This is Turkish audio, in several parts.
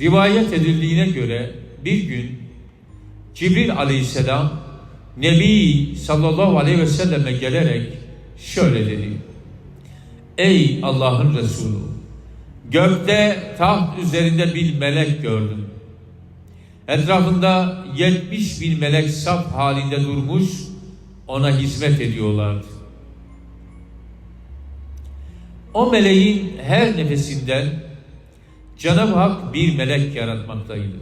Rivayet edildiğine göre bir gün Cibril aleyhisselam Nebi sallallahu aleyhi ve selleme gelerek şöyle dedi. Ey Allah'ın Resulü! Gökte taht üzerinde bir melek gördüm. Etrafında 70 bin melek saf halinde durmuş, ona hizmet ediyorlardı. O meleğin her nefesinden Cenab-ı Hak bir melek yaratmaktaydı.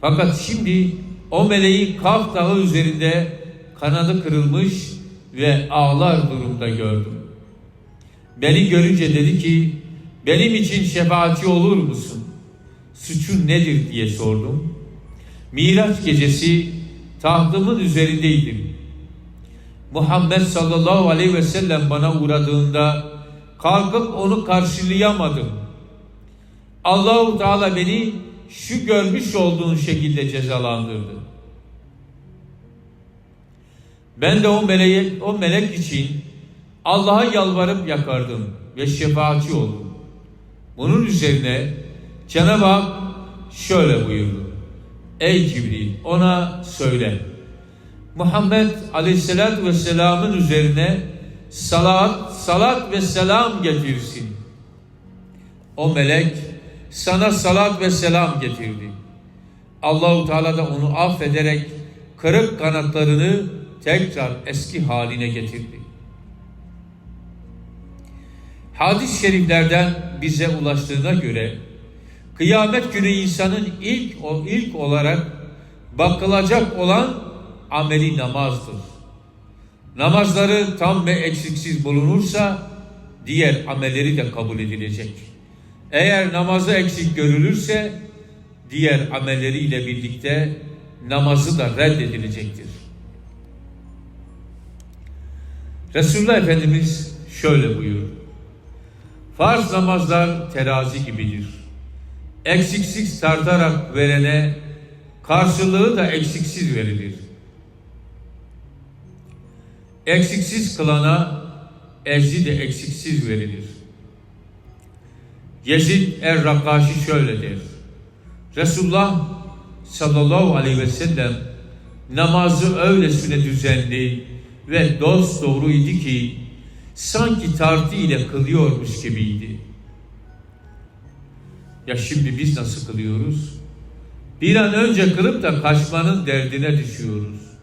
Fakat şimdi o meleği Kaf Dağı üzerinde kanadı kırılmış ve ağlar durumda gördüm. Beni görünce dedi ki, benim için şefaatçi olur musun? Suçun nedir diye sordum. Miraç gecesi tahtımın üzerindeydim. Muhammed sallallahu aleyhi ve sellem bana uğradığında kalkıp onu karşılayamadım. Allahu Teala beni şu görmüş olduğun şekilde cezalandırdı. Ben de o meleğe, o melek için Allah'a yalvarıp yakardım ve şefaatçi oldum. Bunun üzerine Cenab-ı Hak şöyle buyurdu. Ey Cibril ona söyle. Muhammed Aleyhisselatü Vesselam'ın üzerine salat, salat ve selam getirsin. O melek sana salat ve selam getirdi. Allahu Teala da onu affederek kırık kanatlarını tekrar eski haline getirdi. Hadis-i şeriflerden bize ulaştığına göre kıyamet günü insanın ilk o ilk olarak bakılacak olan ameli namazdır. Namazları tam ve eksiksiz bulunursa diğer amelleri de kabul edilecek. Eğer namazı eksik görülürse diğer amelleriyle birlikte namazı da reddedilecektir. Resulullah Efendimiz şöyle buyurur. Farz namazlar terazi gibidir. Eksiksiz tartarak verene karşılığı da eksiksiz verilir. Eksiksiz kılana ecri de eksiksiz verilir. Yezid er-Rakaşi şöyle der. Resulullah sallallahu aleyhi ve sellem namazı öylesine düzenli ve dost doğruydu ki sanki tartı ile kılıyormuş gibiydi. Ya şimdi biz nasıl kılıyoruz? Bir an önce kılıp da kaçmanın derdine düşüyoruz.